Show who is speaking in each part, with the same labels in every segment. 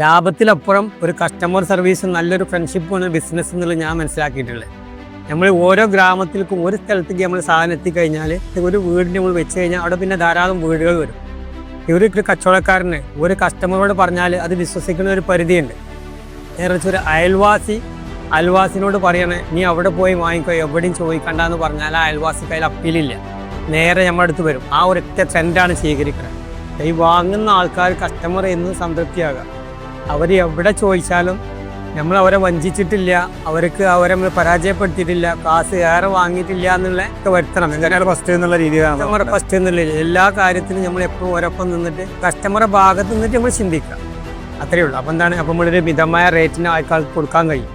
Speaker 1: ലാഭത്തിലപ്പുറം ഒരു customer service നല്ലൊരു ഫ്രണ്ട്ഷിപ്പുമാണ് business എന്നുള്ളത് ഞാൻ മനസ്സിലാക്കിയിട്ടുള്ളത്. നമ്മൾ ഓരോ ഗ്രാമത്തിലേക്കും ഒരു സ്ഥലത്തേക്ക് നമ്മൾ സാധനം എത്തിക്കഴിഞ്ഞാൽ ഒരു വീടിന് നമ്മൾ വെച്ച് കഴിഞ്ഞാൽ അവിടെ പിന്നെ ധാരാളം വീടുകൾ വരും. ഒരു കച്ചവടക്കാരന് ഒരു കസ്റ്റമറോട് പറഞ്ഞാൽ അത് വിശ്വസിക്കുന്ന ഒരു പരിധിയുണ്ട്. നേരെ ഒരു അയൽവാസി അയൽവാസിനോട് പറയണേ നീ അവിടെ പോയി വാങ്ങിക്കോ എവിടെയും ചോദിക്കണ്ടെന്ന് പറഞ്ഞാൽ ആ അയൽവാസി കയ്യിൽ അപ്പീലില്ല നേരെ നമ്മുടെ അടുത്ത് വരും. ആ ഒരൊറ്റ ട്രെൻഡാണ് സ്വീകരിക്കുന്നത് ഈ വാങ്ങുന്ന ആൾക്കാർ കസ്റ്റമർ എന്ന് സംതൃപ്തിയാകുക അവർ എവിടെ ചോദിച്ചാലും നമ്മൾ അവരെ വഞ്ചിച്ചിട്ടില്ല അവർക്ക് അവരെ നമ്മൾ പരാജയപ്പെടുത്തിയിട്ടില്ല കാശ് ഏറെ വാങ്ങിയിട്ടില്ല എന്നുള്ള ഒക്കെ വരുത്തണം.
Speaker 2: കസ്റ്റമർ ഫസ്റ്റ് എന്നുള്ള രീതിയിലാണ്
Speaker 1: നമ്മുടെ ഫസ്റ്റ് എന്നുള്ള എല്ലാ കാര്യത്തിനും നമ്മൾ എപ്പോഴും ഒരൊപ്പം നിന്നിട്ട് കസ്റ്റമറെ ഭാഗത്ത് നിന്നിട്ട് നമ്മൾ ചിന്തിക്കുക. അത്രയേ ഉള്ളൂ. അപ്പം എന്താണ്? അപ്പം നമ്മളൊരു മിതമായ റേറ്റിന് ആൾക്കാർക്ക് കൊടുക്കാൻ കഴിയും.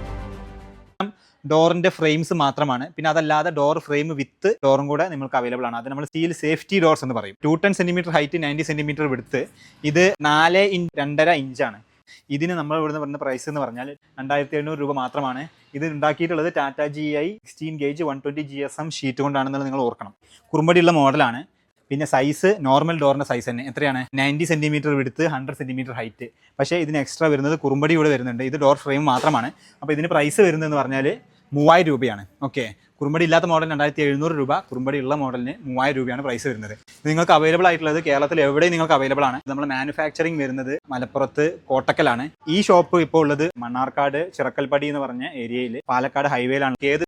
Speaker 2: ഡോറിന്റെ ഫ്രെയിംസ് മാത്രമാണ്. പിന്നെ അതല്ലാതെ ഡോർ ഫ്രെയിം വിത്ത് ഡോറും കൂടെ നിങ്ങൾക്ക് അവൈലബിൾ ആണ്. അത് നമ്മൾ സ്റ്റീൽ സേഫ്റ്റി ഡോർസ് എന്ന് പറയും. Two ten centimetre height ninety centimetre width ഇത് നാല് ഇഞ്ച് രണ്ടര ഇഞ്ചാണ് ഇതിന് നമ്മൾ ഇവിടുന്ന് പറയുന്ന പ്രൈസ് എന്ന് പറഞ്ഞാൽ രണ്ടായിരത്തി എണ്ണൂറ് രൂപ മാത്രമാണ്. ഇത് ഉണ്ടാക്കിയിട്ടുള്ളത് Tata G I sixteen gauge one twenty G S M sheet കൊണ്ടാണെന്നുള്ളത് നിങ്ങൾ ഓർക്കണം. കുറുമ്പടിയുള്ള മോഡലാണ്. പിന്നെ സൈസ് നോർമൽ ഡോറിന്റെ സൈസ് തന്നെ. എത്രയാണ്? Ninety centimetre width hundred centimetre height പക്ഷേ ഇതിന് എക്സ്ട്രാ വരുന്നത് കുറുമ്പടി കൂടെ വരുന്നുണ്ട്. ഇത് ഡോർ ഫ്രെയിം മാത്രമാണ്. അപ്പോൾ ഇതിന് പ്രൈസ് വരുന്നതെന്ന് പറഞ്ഞാൽ മൂവായിരം രൂപയാണ്. ഓക്കെ കുറുമ്പടി ഇല്ലാത്ത മോഡൽ രണ്ടായിരത്തി എഴുന്നൂറ് രൂപ കുറുമ്പടി ഉള്ള മോഡലിന് മൂവായിരം രൂപയാണ് പ്രൈസ് വരുന്നത്. നിങ്ങൾക്ക് അവൈലബിൾ ആയിട്ടുള്ളത് കേരളത്തിൽ എവിടെയും നിങ്ങൾക്ക് അവൈലബിൾ ആണ്. നമ്മൾ മാനുഫാക്ചറിംഗ് വരുന്നത് മലപ്പുറത്ത് കോട്ടക്കലാണ്. ഈ ഷോപ്പ് ഇപ്പോൾ ഉള്ളത് മണ്ണാർക്കാട് ചിറക്കൽപ്പടി എന്ന് പറഞ്ഞ ഏരിയയിൽ പാലക്കാട് ഹൈവേയിലാണ് ഏത്